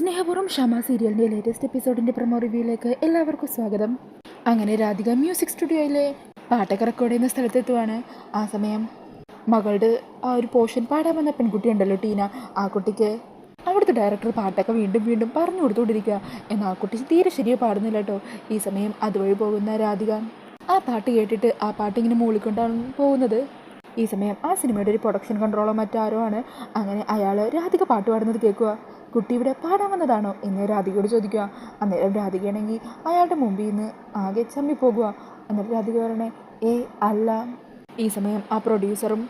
സ്നേഹപൂർവം ഷമ സീരിയലിന്റെ latest എപ്പിസോഡിന്റെ promo റിവ്യൂയിലേക്ക് എല്ലാവർക്കും സ്വാഗതം. അങ്ങനെ രാധിക മ്യൂസിക് സ്റ്റുഡിയോയിലെ പാട്ടൊക്കെ റെക്കോർഡ് ചെയ്യുന്ന സ്ഥലത്തെത്തുവാണ്. ആ സമയം മകളുടെ ആ ഒരു പോർഷൻ പാടാൻ വന്ന പെൺകുട്ടി ഉണ്ടല്ലോ ടീന. ആ കുട്ടിക്ക് അവിടുത്തെ ഡയറക്ടർ പാട്ടൊക്കെ വീണ്ടും വീണ്ടും പറഞ്ഞു കൊടുത്തുകൊണ്ടിരിക്കുക. എന്നാൽ ആ കുട്ടി തീരെ ശരിയായി പാടുന്നില്ല കേട്ടോ ഈ സമയം അതുവഴി പോകുന്ന രാധിക ആ പാട്ട് കേട്ടിട്ട് ആ പാട്ട് ഇങ്ങനെ മൂളിക്കൊണ്ടാണ് പോകുന്നത്. ഈ സമയം ആ സിനിമയുടെ ഒരു പ്രൊഡക്ഷൻ കൺട്രോളോ മറ്റാരോ ആണ്. അങ്ങനെ അയാൾ രാധിക പാട്ട് പാടുന്നത് കേൾക്കുക. കുട്ടി ഇവിടെ പാടാൻ വന്നതാണോ എന്ന് രാധികയോട് ചോദിക്കുക. അന്നേരം രാധികയാണെങ്കിൽ അയാളുടെ മുമ്പിൽ നിന്ന് ആകെ ചമ്മി പോകുക. എന്നിട്ട് രാധിക പറയണേ ഏ അല്ല. ഈ സമയം ആ പ്രൊഡ്യൂസറും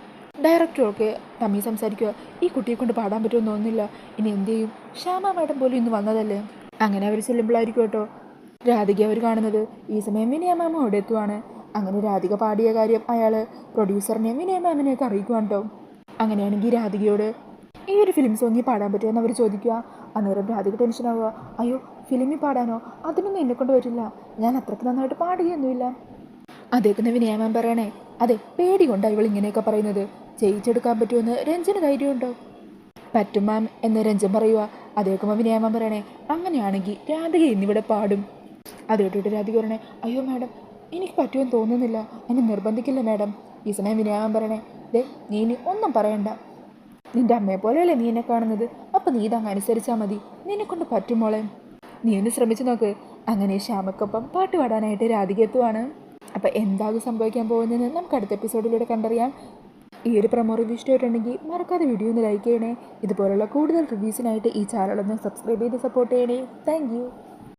ഡയറക്ടറും ഒക്കെ തമ്മി സംസാരിക്കുക. ഈ കുട്ടിയെ കൊണ്ട് പാടാൻ പറ്റുമെന്ന് തോന്നുന്നില്ല. ഇനി എന്ത് ചെയ്യും? ശ്യാമ മാഡം പോലും ഇന്ന് വന്നതല്ലേ? അങ്ങനെ അവർ ചെല്ലുമ്പോഴായിരിക്കും കേട്ടോ രാധിക അവർ കാണുന്നത്. ഈ സമയം വിനയ മാമ അവിടെ എത്തുവാണ്. അങ്ങനെ രാധിക പാടിയ കാര്യം അയാൾ പ്രൊഡ്യൂസറിനെയും വിനയ മാമിനെയൊക്കെ അറിയിക്കുവാണ് കേട്ടോ. അങ്ങനെയാണെങ്കിൽ രാധികയോട് ഈ ഒരു ഫിലിം സോങ്ങിൽ പാടാൻ പറ്റുമോ അവർ ചോദിക്കുക. അന്നേരം രാധിക ടെൻഷനാവുക അയ്യോ ഫിലിമിൽ പാടാനോ? അതിനൊന്നും എന്നെ കൊണ്ട് പറ്റില്ല. ഞാൻ അത്രയ്ക്ക് നന്നായിട്ട് പാടുകയൊന്നുമില്ല. അദ്ദേഹത്തിന്റെ വിനയ മാം പറയണേ. അതെ പേടി കൊണ്ടാണ് ഇവൾ ഇങ്ങനെയൊക്കെ പറയുന്നത്. ജയിച്ചെടുക്കാൻ പറ്റുമെന്ന് രഞ്ജന് ധൈര്യമുണ്ടോ? പറ്റും മാം എന്ന് രഞ്ജൻ പറയുക അദ്ദേഹം വിനയമാൻ പറയണേ അങ്ങനെയാണെങ്കിൽ രാധിക ഇന്നിവിടെ പാടും. അത് കേട്ടിട്ട് രാധിക പറയണേ അയ്യോ മാഡം എനിക്ക് പറ്റുമെന്ന് തോന്നുന്നില്ല. എന്നെ നിർബന്ധിക്കില്ല മാഡം ഈ സമയം വിനയമാൻ പറയണേ ദേ നീ ഇനി ഒന്നും പറയണ്ട. നിന്റെ അമ്മയെ പോലെയല്ലേ നീ എന്നെ കാണുന്നത്? അപ്പം നീ ഇതങ്ങ് അനുസരിച്ചാൽ മതി. നിന്നെ കൊണ്ട് പറ്റുമോളെ നീ ഒന്ന് ശ്രമിച്ചു നോക്ക്. അങ്ങനെ ശ്യാമക്കൊപ്പം പാട്ട് പാടാനായിട്ട് രാധിക എത്തുവാണ്. അപ്പം എന്താകും സംഭവിക്കാൻ പോകുന്നതെന്ന് നമുക്ക് അടുത്ത എപ്പിസോഡിലൂടെ കണ്ടറിയാം. ഈ ഒരു പ്രമോ റിവ്യൂ ഇഷ്ടമായിട്ടുണ്ടെങ്കിൽ മറക്കാതെ വീഡിയോ ഒന്ന് ലൈക്ക് ചെയ്യണേ. ഇതുപോലുള്ള കൂടുതൽ റിവ്യൂസിനായിട്ട് ഈ ചാനലൊന്ന് സബ്സ്ക്രൈബ് ചെയ്ത് സപ്പോർട്ട് ചെയ്യണേ. താങ്ക്